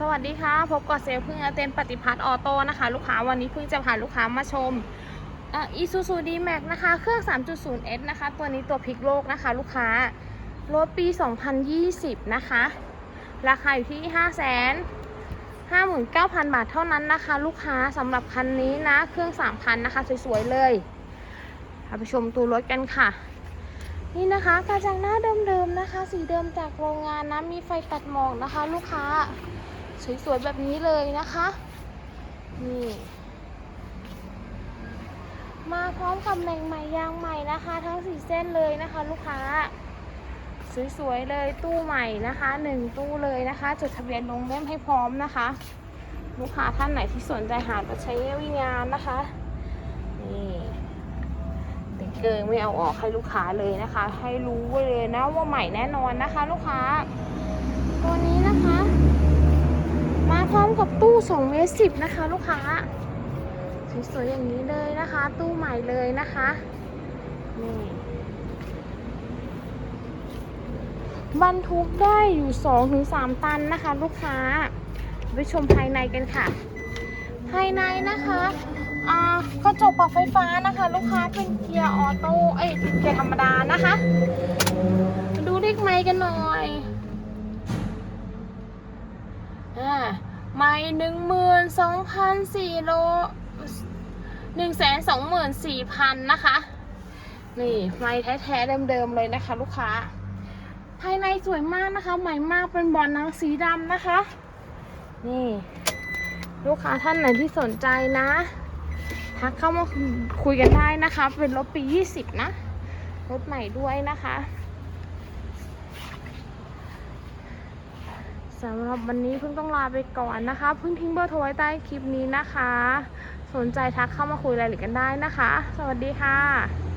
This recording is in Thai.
สวัสดีค่ะพบกับเซลพึ่งอเตนปฏิพัฒน์ออโต้นะคะ ลูกค้าวันนี้เพิ่งจะพาลูกค้ามาชมอีซูซูดีแม็กนะคะ เครื่อง 3.0S นะคะ ตัวนี้ตัวพลิกโลกนะคะ ลูกค้ารถปี 2020 นะคะ ราคาอยู่ที่ 5 5 9 0 0 0 บาทเท่านั้นนะคะ ลูกค้าสำหรับคันนี้นะ เครื่อง 3,000 นะคะ สวยๆเลยพาไปชมตัวรถกันค่ะ นี่นะคะกระจังหน้าเดิมๆนะคะ สีเดิมจากโรงงานนะมีไฟตัดหมอกนะคะ ลูกค้า สวยๆแบบนี้เลยนะคะ นี่ มาพร้อมกับแหน่งใหม่ยางใหม่นะคะ ทั้งสี่เส้นเลยนะคะ ลูกค้า สวยๆเลยตู้ใหม่นะคะหนึ่งตู้เลยนะคะ จดทะเบียนลงเล่มให้พร้อมนะคะ ลูกค้าท่านไหนที่สนใจหาไปใช้วิ่งงานนะคะนี่ติกเกอร์ไม่เอาออกให้ลูกค้าเลยนะคะ ให้รู้ไว้เลยนะว่าใหม่แน่นอนนะคะ ลูกค้า ตัวนี้นะคะ มาพร้อมกับ ตู้2เมตรสิบนะคะ ลูกค้าสวยๆอย่างนี้เลยนะคะ ตู้ใหม่เลยนะคะนี่บรรทุกได้อยู่2-3ตันนะคะ ลูกค้าไปชมภายในกันค่ะ ภายในนะคะอ่ากระจกปรับไฟฟ้านะคะ ลูกค้าเป็นเกียร์ออโต้เอ้ยเกียร์ธรรมดานะคะ ดูเลขไมค์กันหน่อย หนึ่งหมื่นสองพันสี่โลหนึ่งแสนสองหมื่นสี่พันนะคะ นี่ไมค์แท้ๆเดิมๆเลยนะคะ ลูกค้า ภายในสวยมากนะคะใหม่มากเป็นบอลนังสีดำนะคะ นี่ ลูกค้าท่านไหนที่สนใจนะทักเข้ามาคุยกันได้นะคะ เป็นรถปี 20 นะ รถใหม่ด้วยนะคะ สำหรับวันนี้เพิ่งต้องลาไปก่อนนะคะ เพิ่งทิ้งเบอร์โทรไว้ใต้คลิปนี้นะคะ สนใจทักเข้ามาคุยรายละเอียดกันได้นะคะ สวัสดีค่ะ